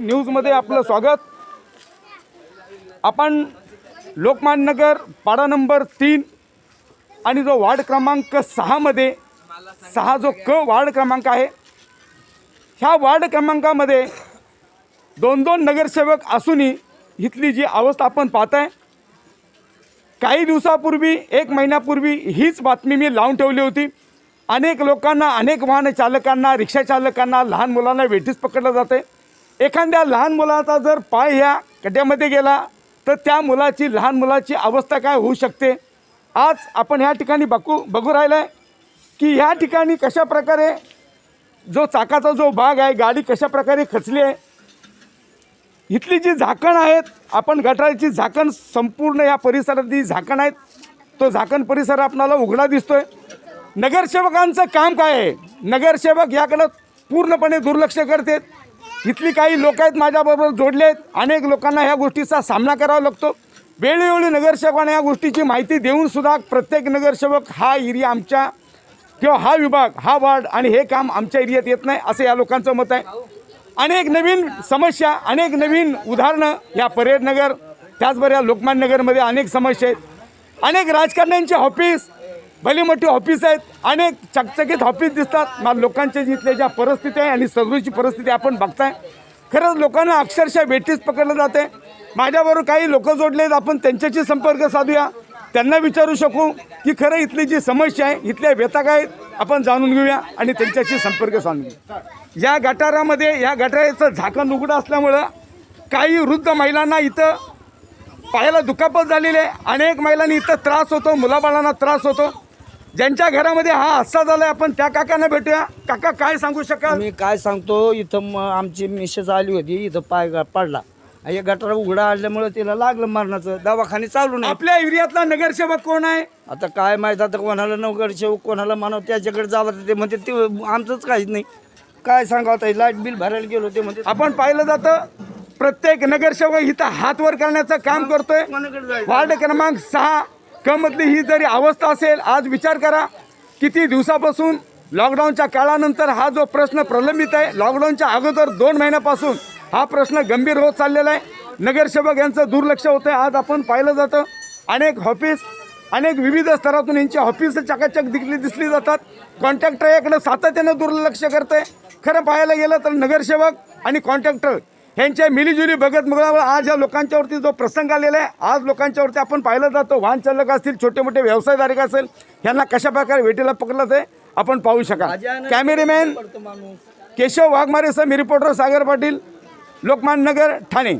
न्यूजमध्ये आपलं स्वागत. आपण लोकमान्य नगर पाडा नंबर तीन आणि जो वार्ड क्रमांक सहामध्ये सहा जो क वार्ड क्रमांक आहे ह्या वार्ड क्रमांकामध्ये दोन दोन नगरसेवक असूनही इथली जी अवस्था आपण पाहताय काही दिवसापूर्वी एक महिन्यापूर्वी हीच बातमी मी लावून ठेवली होती. अनेक लोकांना अनेक वाहन चालकांना रिक्षा चालकांना लहान मुलांना वेठीस पकडलं जाते एखाद्या लहान मुलाचा जर पाय ह्या खड्ड्यामध्ये गेला तर त्या मुलाची लहान मुलाची अवस्था काय होऊ शकते? आज आपण ह्या ठिकाणी बघू बघू राहिलं आहे की ह्या ठिकाणी कशा प्रकारे जो चाकाचा जो भाग आहे गाडी कशा प्रकारे खचली आहे. इथली जी झाकण आहेत आपण गटाराची झाकण संपूर्ण या परिसरातली झाकण आहेत तो झाकण परिसर आपणाला उघडा दिसतोय. नगरसेवकांचं काम काय आहे? नगरसेवक याकडं पूर्णपणे दुर्लक्ष करतात. इथली काही लोक आहेत माझ्याबरोबर जोडले आहेत. अनेक लोकांना ह्या गोष्टीचा सामना करावा लागतो. वेळोवेळी नगरसेवकांना या गोष्टीची माहिती देऊन सुद्धा प्रत्येक नगरसेवक हा एरिया आमच्या किंवा हा विभाग हा वार्ड आणि हे काम आमच्या एरियात येत नाही असं या लोकांचं मत आहे. अनेक नवीन समस्या अनेक नवीन उदाहरणं या परेडनगर त्याचबरोबर या लोकमान्य नगरमध्ये अनेक समस्या आहेत. अनेक राजकारण्यांचे ऑफिस भले मोठी ऑफिस आहेत अनेक चकचकीत ऑफिस दिसतात मग लोकांच्या जिथल्या ज्या परिस्थिती आहे आणि सदरूची परिस्थिती आपण बघताय. खरंच लोकांना अक्षरशः वेठीस पकडलं जाते माझ्याबरोबर काही लोक जोडले आहेत आपण त्यांच्याशी संपर्क साधूया. त्यांना विचारू शकू की खरं इथली जी समस्या आहे इथल्या व्यथा काय आहेत आपण जाणून घेऊया आणि त्यांच्याशी संपर्क साधून घेऊ या गटारामध्ये या गटाराचं झाकण उघडं असल्यामुळं काही वृद्ध महिलांना इथं पायाला दुखापत झालेली आहे. अनेक महिलांनी इथं त्रास होतो मुलाबाळांना त्रास होतो. ज्यांच्या घरामध्ये हा हादसा झाला आहे आपण त्या काकांना भेटूया. काका काय सांगू शकाल? मी काय सांगतो इथं आमची मिसेस आली होती इथं पाय पडला. हे गटार उघडा आणल्यामुळे तिला लागलं मरणाचं. दवाखाने चालू नाही. आपल्या एरियातला नगरसेवक कोण आहे? आता काय माहीत आता कोणाला शेव कोणाला मानव त्याच्याकडे जावं तर ते म्हणते ते आमचंच काहीच नाही. काय सांगावं आता लाइट बिल भरायला गेलो ते म्हणते आपण पाहिलं जातं प्रत्येक नगरसेवक इथं हात वर करण्याचं काम करतोय. कोणाकडे जायचं? वार्ड क्रमांक सहा कमतली मधली ही जरी अवस्था असेल आज विचार करा किती दिवसापासून लॉकडाऊनच्या काळानंतर हा जो प्रश्न प्रलंबित आहे लॉकडाऊनच्या अगोदर दोन महिन्यापासून हा प्रश्न गंभीर होत चाललेला आहे. नगरसेवक यांचं दुर्लक्ष होतं आज आपण पाहिलं जातं. अनेक ऑफिस अनेक विविध स्तरातून यांची ऑफिस चकाचक दिसली दिसली जातात. कॉन्ट्रॅक्टर याकडे सातत्यानं दुर्लक्ष करतंय. खरं पाहायला गेलं तर नगरसेवक आणि कॉन्ट्रॅक्टर ह्यांच्या मिलीजुली बघत मुळावर आज या लोकांच्यावरती जो प्रसंग आलेला आहे आज लोकांच्यावरती आपण पाहिलं जातं. वाहन चालक असतील छोटे मोठे व्यवसायधारक असेल यांना कशा प्रकारे वेटीला पकडलं ते आपण पाहू शकाल. कॅमेरेमॅन केशव वाघमारे सह मी रिपोर्टर सागर पाटील लोकमान नगर ठाणे.